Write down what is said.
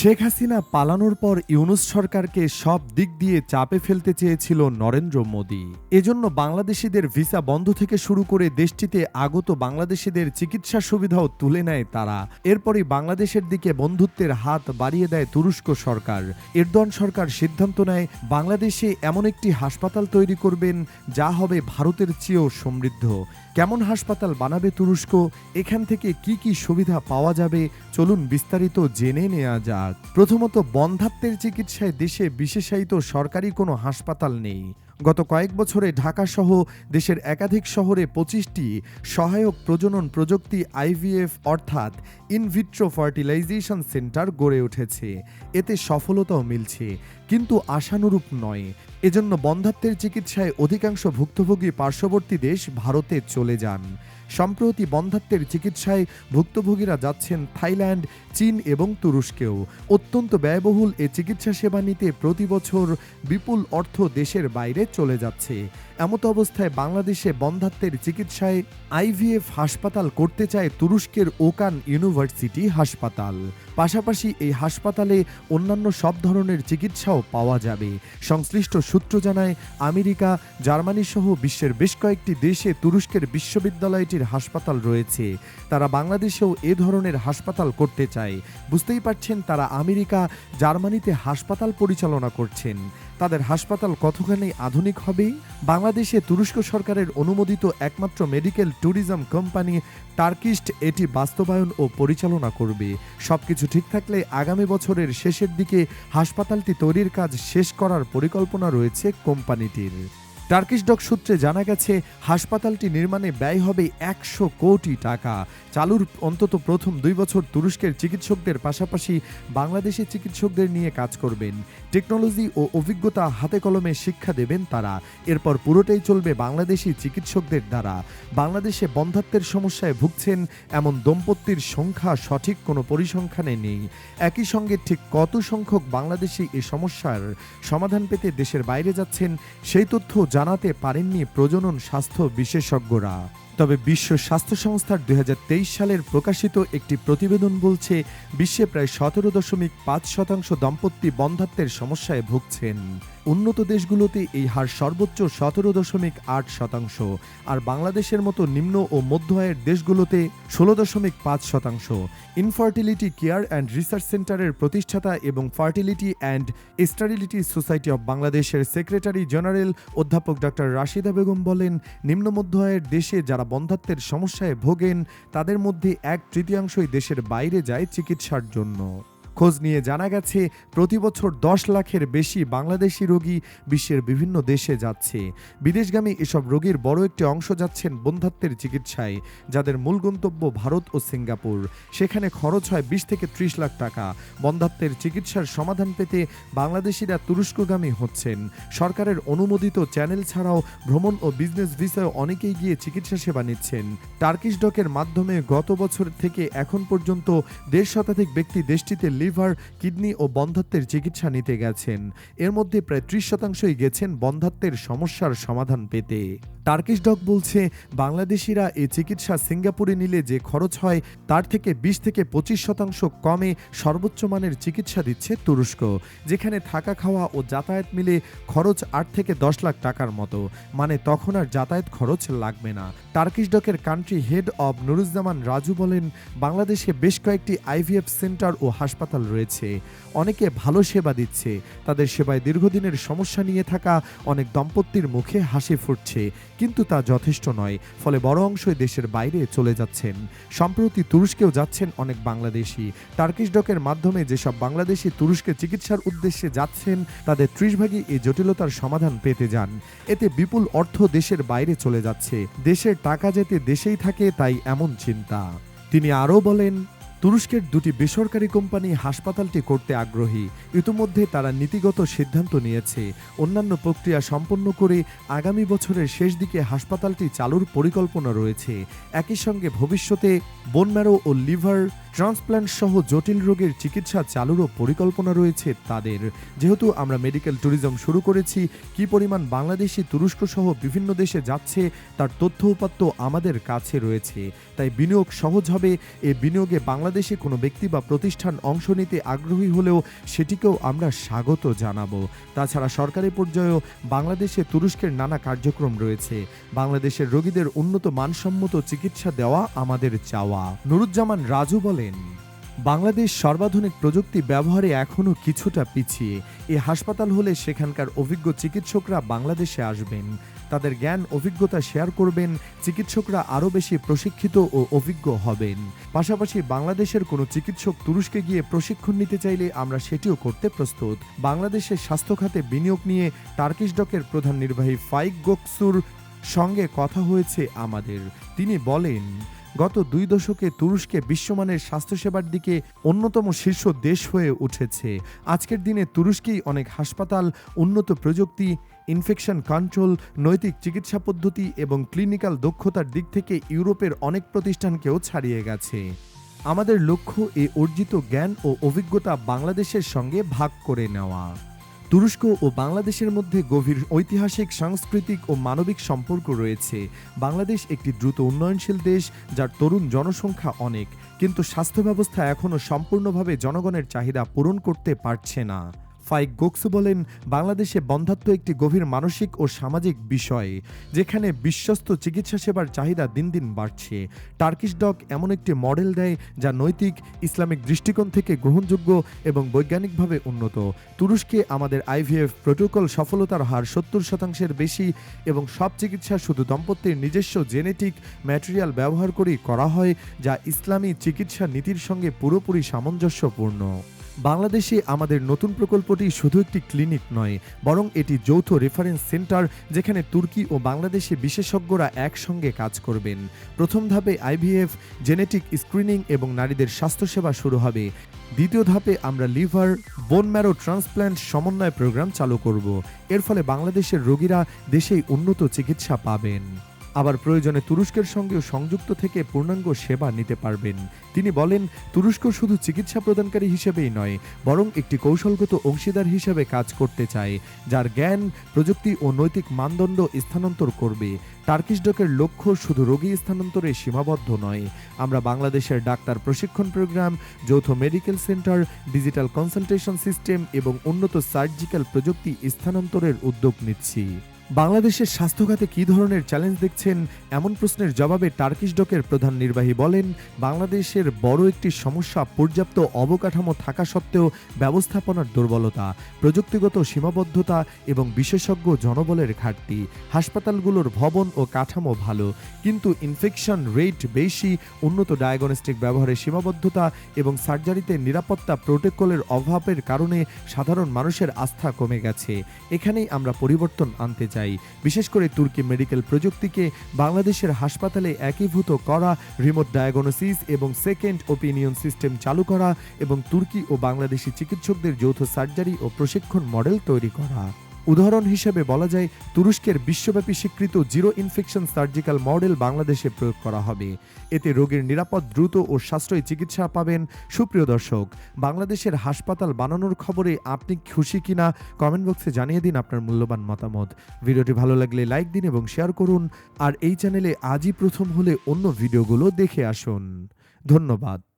শেখ হাসিনা পালানোর পর ইউনুস সরকারকে সব দিক দিয়ে চাপে ফেলতে চেয়েছিল নরেন্দ্র মোদী। এজন্য বাংলাদেশিদের ভিসা বন্ধ থেকে শুরু করে দেশটিতে আগত বাংলাদেশিদের চিকিৎসা সুবিধাও তুলে নেয় তারা। এরপরই বাংলাদেশের দিকে বন্ধুত্বের হাত বাড়িয়ে দেয় তুরস্ক সরকার। এরদোয়ান সরকার সিদ্ধান্ত নেয়, বাংলাদেশে এমন একটি হাসপাতাল তৈরি করবেন, যা হবে ভারতের চেয়েও সমৃদ্ধ। কেমন হাসপাতাল বানাবে তুরস্ক? এখান থেকে কি কি সুবিধা পাওয়া যাবে? চলুন বিস্তারিত জেনে নেওয়া যাক। প্রথমত বন্ধাত্বের চিকিৎসায় দেশে বিশেষায়িত সরকারি কোনো হাসপাতাল নেই। গত কয়েক বছরে ঢাকাসহ দেশের একাধিক শহরে পঁচিশটি সহায়ক প্রজনন প্রযুক্তি আইভিএফ অর্থাৎ ইনভিট্রো ফার্টিলাইজেশন সেন্টার গড়ে উঠেছে। এতে সফলতাও মিলছে, কিন্তু আশানুরূপ নয়। এজন্য বন্ধাত্বের চিকিৎসায় অধিকাংশ ভুক্তভোগী পার্শ্ববর্তী দেশ ভারতে চলে যান। সম্প্রতি বন্ধাত্বের চিকিৎসায় ভুক্তভোগীরা যাচ্ছেন থাইল্যান্ড, চীন এবং তুরস্কেও। অত্যন্ত ব্যয়বহুল এ চিকিৎসা সেবা নিতে প্রতি বছর বিপুল অর্থ দেশের বাইরে চলে যাচ্ছে। এমত অবস্থায় বাংলাদেশে বন্ধাত্বের চিকিৎসায় আইভিএফ হাসপাতাল করতে চায় তুরস্কের ওকান ইউনিভার্সিটি হাসপাতাল। পাশাপাশি এই হাসপাতালে অন্যান্য সব ধরনের চিকিৎসাও পাওয়া যাবে। সংশ্লিষ্ট সূত্র জানায়, আমেরিকা জার্মানি সহ বিশ্বের বেশ কয়েকটি দেশে তুরস্কের বিশ্ববিদ্যালয়টির হাসপাতাল রয়েছে। তারা বাংলাদেশেও এ ধরনের হাসপাতাল করতে চায়। বুঝতেই পারছেন তারা আমেরিকা, জার্মানিতে হাসপাতাল পরিচালনা করছেন। তাদের হাসপাতাল কতখানি আধুনিক হবে? বাংলাদেশে তুরস্ক সরকারের অনুমোদিত একমাত্র মেডিকেল ট্যুরিজম কোম্পানি টার্কিস্ট এটি বাস্তবায়ন ও পরিচালনা করবে। সবকিছু ঠিক থাকলে আগামী বছরের শেষের দিকে হাসপাতালটি তৈরির কাজ শেষ করার পরিকল্পনা রয়েছে কোম্পানিটির। টার্কিশ ডক সূত্রে জানা গেছে, হাসপাতালটি নির্মাণে ব্যয় হবে একশো কোটি টাকা। চালুর অন্তত প্রথম দুই বছর তুরস্কের চিকিৎসকদের পাশাপাশি বাংলাদেশি চিকিৎসকদের নিয়ে কাজ করবেন। টেকনোলজি ও অভিজ্ঞতা হাতে কলমে শিক্ষা দেবেন তারা। এরপর পুরোটাই চলবে বাংলাদেশি চিকিৎসকদের দ্বারা। বাংলাদেশে বন্ধাত্বের সমস্যায় ভুগছেন এমন দম্পতির সংখ্যা সঠিক কোনো পরিসংখ্যানে নেই। একই সঙ্গে ঠিক কত সংখ্যক বাংলাদেশি এই সমস্যার সমাধান পেতে দেশের বাইরে যাচ্ছেন, সেই তথ্য জানাতে পারেননি প্রজনন স্বাস্থ্য বিশেষজ্ঞরা। তবে বিশ্ব স্বাস্থ্য সংস্থার দুই হাজার তেইশ সালের প্রকাশিত একটি প্রতিবেদন বলছে, বিশ্বে প্রায় সতেরো দশমিক পাঁচ শতাংশ দম্পতি বন্ধাত্বের সমস্যায় ভুগছেন। উন্নত দেশগুলোতে এই হার সর্বোচ্চ সতেরো দশমিক আট শতাংশ, আর বাংলাদেশের মতো নিম্ন ও মধ্য আয়ের দেশগুলোতে ষোলো দশমিক পাঁচ শতাংশ। ইনফার্টিলিটি কেয়ার অ্যান্ড রিসার্চ সেন্টারের প্রতিষ্ঠাতা এবং fertility and sterility society of বাংলাদেশের সেক্রেটারি জেনারেল অধ্যাপক ডক্টর রাশিদা বেগম বলেন, নিম্ন মধ্য আয়ের দেশে যারা বন্ধাত্বের সমস্যায় ভোগেন তাদের মধ্যে এক তৃতীয়াংশই দেশের বাইরে যায় চিকিৎসার জন্য। খোঁজ নিয়ে জানা গেছে, প্রতি বছর দশ লাখের বেশি বাংলাদেশি রোগী বিশ্বের বিভিন্ন দেশে যাচ্ছে। বিদেশগামী এসব রোগীর বড় একটি অংশ যাচ্ছেন বন্ধাত্বের চিকিৎসায়, যাদের মূল গন্তব্য ভারত ও সিঙ্গাপুর। সেখানে খরচ হয় বিশ থেকে ত্রিশ লাখ টাকা। বন্ধাত্বের চিকিৎসার সমাধান পেতে বাংলাদেশিরা তুরস্কগামী হচ্ছেন। সরকারের অনুমোদিত চ্যানেল ছাড়াও ভ্রমণ ও বিজনেস ভিসায় অনেকেই গিয়ে চিকিৎসা সেবা নিচ্ছেন। টার্কিশ ডকের মাধ্যমে গত বছর থেকে এখন পর্যন্ত দেড় শতাধিক ব্যক্তি দেশটিতে লিভার, কিডনি ও বন্ধাত্বের চিকিৎসা নিতে গেছেন। এর মধ্যে প্রায় ত্রিশ শতাংশই গেছেন বন্ধাত্বের সমস্যার সমাধান পেতে। টার্কিশ ডক বলছে, বাংলাদেশিরা এই চিকিৎসা সিঙ্গাপুরে নিলে যে খরচ হয়, তার থেকে বিশ থেকে পঁচিশ শতাংশ কমে সর্বোচ্চ মানের চিকিৎসা দিচ্ছে তুরস্ক, যেখানে থাকা খাওয়া ও যাতায়াত মিলে খরচ আট থেকে দশ লাখ টাকার মতো। মানে তখন আর যাতায়াত খরচ লাগবে না। Turkish ডকের country head of Nuruzzaman Raju বলেন, বাংলাদেশে বেশ কয়েকটি আইভিএফ সেন্টার ও হাসপাতাল রয়েছে, অনেকে ভালো সেবা দিচ্ছে, তাদের সেবায় দীর্ঘদিনের সমস্যা নিয়ে থাকা অনেক দম্পতির মুখে হাসি ফুটছে, কিন্তু তা যথেষ্ট নয়, ফলে বড় অংশই দেশের বাইরে চলে যাচ্ছেন। সম্প্রতি তুরস্কেও যাচ্ছেন অনেক বাংলাদেশি। টার্কিশ ডকের মাধ্যমে যেসব বাংলাদেশি তুরস্কে চিকিৎসার উদ্দেশ্যে যাচ্ছেন, তাদের ত্রিশ ভাগই এই জটিলতার সমাধান পেতে যান। এতে বিপুল অর্থ দেশের বাইরে চলে যাচ্ছে। দেশের টাকা যেতে দেশেই থাকে, তাই এমন চিন্তা। তিনি আরও বলেন তুরস্কের দুটি বেসরকারি কোম্পানি হাসপাতালটি করতে আগ্রহী। ইতিমধ্যে তারা নীতিগত সিদ্ধান্ত নিয়েছে। অন্যান্য প্রক্রিয়া সম্পন্ন করে আগামী বছরের শেষ দিকে হাসপাতালটি চালুর পরিকল্পনা রয়েছে। একই সঙ্গে ভবিষ্যতে বোনম্যারো ও লিভার ট্রান্সপ্ল্যান্ট সহ জটিল রোগের চিকিৎসা চালুরও পরিকল্পনা রয়েছে তাদের। যেহেতু আমরা মেডিকেল ট্যুরিজম শুরু করেছি, কি পরিমাণ বাংলাদেশি তুরস্ক সহ বিভিন্ন দেশে যাচ্ছে, তার তথ্য উপাত্ত আমাদের কাছে রয়েছে। তাই বিনিয়োগ সহজ হবে, এ বিনিয়োগে বাংলাদেশে কোনো ব্যক্তি বা প্রতিষ্ঠান অংশ নিতে আগ্রহী হলেও সেটিকেও আমরা স্বাগত জানাব। তাছাড়া সরকারি পর্যায়েও বাংলাদেশে তুরস্কের নানা কার্যক্রম রয়েছে। বাংলাদেশের রোগীদের উন্নত মানসম্মত চিকিৎসা দেওয়া আমাদের চাওয়া। নুরুজ্জামান রাজু বলেন, বাংলাদেশ সর্বাধুনিক প্রযুক্তি ব্যবহারে এখনও কিছুটা পিছিয়ে। এ হাসপাতাল হলে সেখানকার অভিজ্ঞ চিকিৎসকরা বাংলাদেশে আসবেন। তাদের জ্ঞান, অভিজ্ঞতা শেয়ার করবেন, চিকিৎসকরা আরও বেশি প্রশিক্ষিত ও অভিজ্ঞ হবেন। পাশাপাশি বাংলাদেশের কোনো চিকিৎসক তুরস্কে গিয়ে প্রশিক্ষণ নিতে চাইলে আমরা সেটিও করতে প্রস্তুত। বাংলাদেশের স্বাস্থ্য খাতে বিনিয়োগ নিয়ে টার্কিশ ডকের প্রধান নির্বাহী ফাইক গোকসুর সঙ্গে কথা হয়েছে আমাদের। তিনি বলেন গত দুই দশকে তুরস্কে বিশ্বমানের স্বাস্থ্যসেবার দিকে অন্যতম শীর্ষ দেশ হয়ে উঠেছে। আজকের দিনে তুরস্কেই অনেক হাসপাতাল, উন্নত প্রযুক্তি, ইনফেকশন কন্ট্রোল, নৈতিক চিকিৎসা পদ্ধতি এবং ক্লিনিক্যাল দক্ষতার দিক থেকে ইউরোপের অনেক প্রতিষ্ঠানকেও ছাড়িয়ে গেছে। আমাদের লক্ষ্য এই অর্জিত জ্ঞান ও অভিজ্ঞতা বাংলাদেশের সঙ্গে ভাগ করে নেওয়া। তুরস্ক ও বাংলাদেশের মধ্যে গভীর ঐতিহাসিক, সাংস্কৃতিক ও মানবিক সম্পর্ক রয়েছে। বাংলাদেশ একটি দ্রুত উন্নয়নশীল দেশ, যার তরুণ জনসংখ্যা অনেক, কিন্তু স্বাস্থ্য ব্যবস্থা এখনও সম্পূর্ণভাবে জনগণের চাহিদা পূরণ করতে পারছে না। ফাইক গোকসু বলেন, বাংলাদেশে বন্ধাত্ব একটি গভীর মানসিক ও সামাজিক বিষয়, যেখানে বিশ্বস্ত চিকিৎসা সেবার চাহিদা দিন দিন বাড়ছে। টার্কিশ ডক এমন একটি মডেল দেয়, যা নৈতিক, ইসলামিক দৃষ্টিকোণ থেকে গ্রহণযোগ্য এবং বৈজ্ঞানিকভাবে উন্নত। তুরস্কে আমাদের আইভিএফ প্রোটোকল সফলতার হার সত্তর শতাংশের বেশি এবং সব চিকিৎসা শুধু দম্পতির নিজস্ব জেনেটিক ম্যাটেরিয়াল ব্যবহার করেই করা হয়, যা ইসলামী চিকিৎসা নীতির সঙ্গে পুরোপুরি সামঞ্জস্যপূর্ণ। বাংলাদেশে আমাদের নতুন প্রকল্পটি শুধু একটি ক্লিনিক নয়, বরং এটি যৌথ রেফারেন্স সেন্টার যেখানে তুর্কি ও বাংলাদেশে বিশেষজ্ঞরা একসঙ্গে কাজ করবেন। প্রথম ধাপে আইভিএফ, জেনেটিক স্ক্রিনিং এবং নারীদের স্বাস্থ্যসেবা শুরু হবে। দ্বিতীয় ধাপে আমরা লিভার, বোন ম্যারো ট্রান্সপ্ল্যান্ট সমন্বয় প্রোগ্রাম চালু করব। এর ফলে বাংলাদেশের রোগীরা দেশেই উন্নত চিকিৎসা পাবেন। আবার প্রয়োজনে তুরস্কের সঙ্গেও সংযুক্ত থেকে পূর্ণাঙ্গ সেবা নিতে পারবেন। তিনি বলেন, তুরস্ক শুধু চিকিৎসা প্রদানকারী হিসেবেই নয়, বরং একটি কৌশলগত অংশীদার হিসেবে কাজ করতে চায়, যার জ্ঞান, প্রযুক্তি ও নৈতিক মানদণ্ড স্থানান্তর করবে। টার্কিশ ডকের লক্ষ্য শুধু রোগী স্থানান্তরে সীমাবদ্ধ নয়। আমরা বাংলাদেশের ডাক্তার প্রশিক্ষণ প্রোগ্রাম, যৌথ medical center, digital consultation system এবং উন্নত সার্জিক্যাল প্রযুক্তি স্থানান্তরের উদ্যোগ নিচ্ছি। বাংলাদেশের স্বাস্থ্যখাতে কী ধরনের চ্যালেঞ্জ দেখছেন? এমন প্রশ্নের জবাবে টার্কিশ ডকের প্রধান নির্বাহী বলেন, বাংলাদেশের বড় একটি সমস্যা পর্যাপ্ত অবকাঠামো থাকা সত্ত্বেও ব্যবস্থাপনার দুর্বলতা, প্রযুক্তিগত সীমাবদ্ধতা এবং বিশেষজ্ঞ জনবলের ঘাটতি। হাসপাতালগুলোর ভবন ও কাঠামো ভালো, কিন্তু ইনফেকশন রেট বেশি, উন্নত ডায়াগনস্টিক ব্যবহারের সীমাবদ্ধতা এবং সার্জারিতে নিরাপত্তা প্রোটোকলের অভাবের কারণে সাধারণ মানুষের আস্থা কমে গেছে। এখানেই আমরা পরিবর্তন আনতে চাই। বিশেষ করে তুর্কি মেডিকেল প্রযুক্তিকে বাংলাদেশের হাসপাতালে একীভূত করা, রিমোট ডায়াগনোসিস এবং সেকেন্ড ওপিনিয়ন সিস্টেম চালু করা এবং তুর্কি ও বাংলাদেশি চিকিৎসকদের যৌথ সার্জারি ও প্রশিক্ষণ মডেল তৈরি করা। উদাহরণ হিসেবে বলা যায়, তুরস্কের বিশ্বব্যাপী স্বীকৃত জিরো ইনফেকশন সার্জিক্যাল মডেল বাংলাদেশে প্রয়োগ করা হবে। এতে রোগীর নিরাপদ, দ্রুত ও সাশ্রয়ী চিকিৎসা পাবেন। সুপ্রিয় দর্শক, বাংলাদেশের হাসপাতাল বানানোর খবরে আপনি খুশি কিনা কমেন্ট বক্সে জানিয়ে দিন আপনার মূল্যবান মতামত। ভিডিওটি ভালো লাগলে লাইক দিন এবং শেয়ার করুন। আর এই চ্যানেলে আজই প্রথম হলে অন্য ভিডিওগুলো দেখে আসুন। ধন্যবাদ।